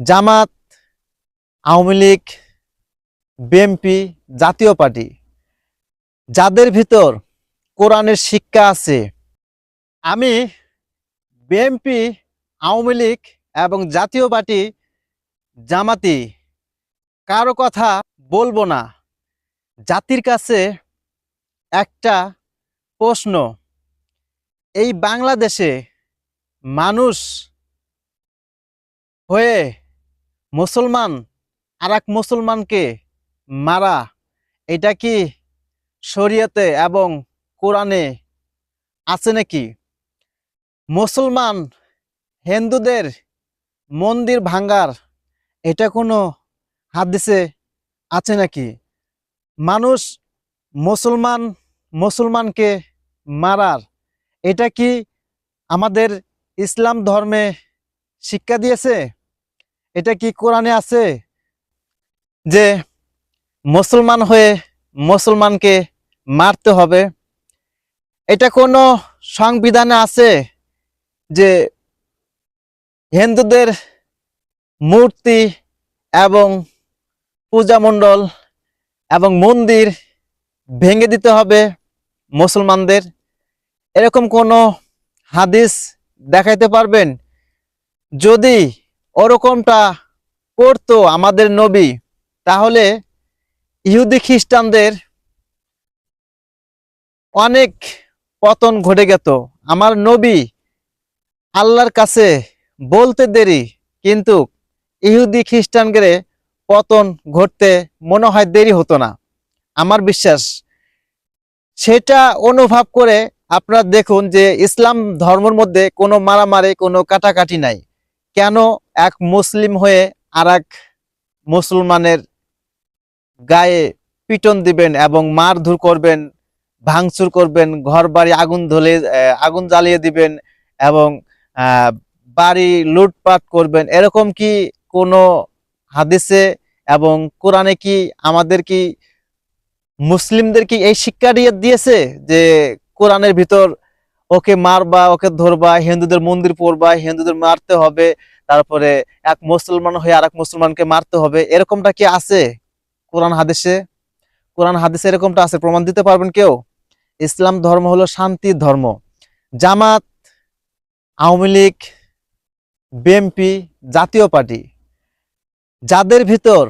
জামাত, Awami League, BNP Jatiya Party, যাদের ভিতর কোরআনের শিক্ষা আছে, আমি বিএনপি, আওয়ামী লীগ এবং জাতীয় পার্টি জামাতি কারও কথা বলব না। জাতির কাছে একটা প্রশ্ন, এই বাংলাদেশে মানুষ হয়ে মুসলমান আর এক মুসলমানকে মারা, এটা কি শরীয়তে এবং কোরআনে আছে নাকি? মুসলমান হিন্দুদের মন্দির ভাঙ্গার এটা কোনো হাদিসে আছে নাকি? মানুষ মুসলমান, মুসলমানকে মারার, এটা কি আমাদের ইসলাম ধর্মে শিক্ষা দিয়েছে? এটা কি কোরআনে আছে? যে মুসলমান হয়ে মুসলমানকে মারতে হবে। এটা কোনো সংবিধানে আছে যে হিন্দুদের মূর্তি এবং পূজা মণ্ডল এবং মন্দির ভেঙে দিতে হবে মুসলমানদের? এরকম কোনো হাদিস দেখাইতে পারবেন? যদি ওরকমটা করতো আমাদের নবী, তাহলে ইহুদি খ্রিস্টানদের অনেক পতন ঘটে গেত। আমার নবী আল্লাহর কাছে বলতে দেরি, কিন্তু ইহুদি খ্রিস্টানকে পতন ঘটতে মনে হয় দেরি হতো না। আমার বিশ্বাস, সেটা অনুভব করে আপনারা দেখুন যে ইসলাম ধর্মের মধ্যে কোনো মারামারি, কোনো কাটাকাটি নাই। কেন এক মুসলিম হয়ে আর মুসলমানের গায়ে পিটন দিবেন এবং মারধর করবেন, ভাঙচুর করবেন ঘর বাড়ি আগুন ধলে আগুন জ্বালিয়ে দিবেন এবং বাড়ি লুটপাট করবেন। এরকম কি কোনো হাদিসে এবং কোরআনে কি আমাদের কি মুসলিমদের কি এই শিক্ষা দিয়ে দিয়েছে যে কোরআনের ভিতর ওকে মারবা, ওকে ধরবা, হিন্দুদের মন্দির পড়বা, হিন্দুদের মারতে হবে, তারপরে এক মুসলমান হয়ে আর মুসলমানকে মারতে হবে, এরকমটা কি আছে? কোরআন হাদিসে? কোরআন হাদিসে এরকমটা আছে, প্রমাণ দিতে পারবেন কেউ? ইসলাম ধর্ম হলো শান্তির ধর্ম। জামাত, আওয়ামী লীগ, বিএনপি, জাতীয় পার্টি, যাদের ভিতর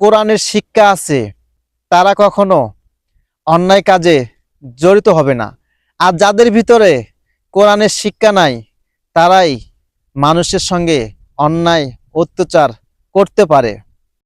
কোরআনের শিক্ষা আছে, তারা কখনো অন্যায় কাজে জড়িত হবে না। আর যাদের ভিতরে কোরআনের শিক্ষা নাই তারাই মানুষের সঙ্গে অন্যায় অত্যাচার করতে পারে।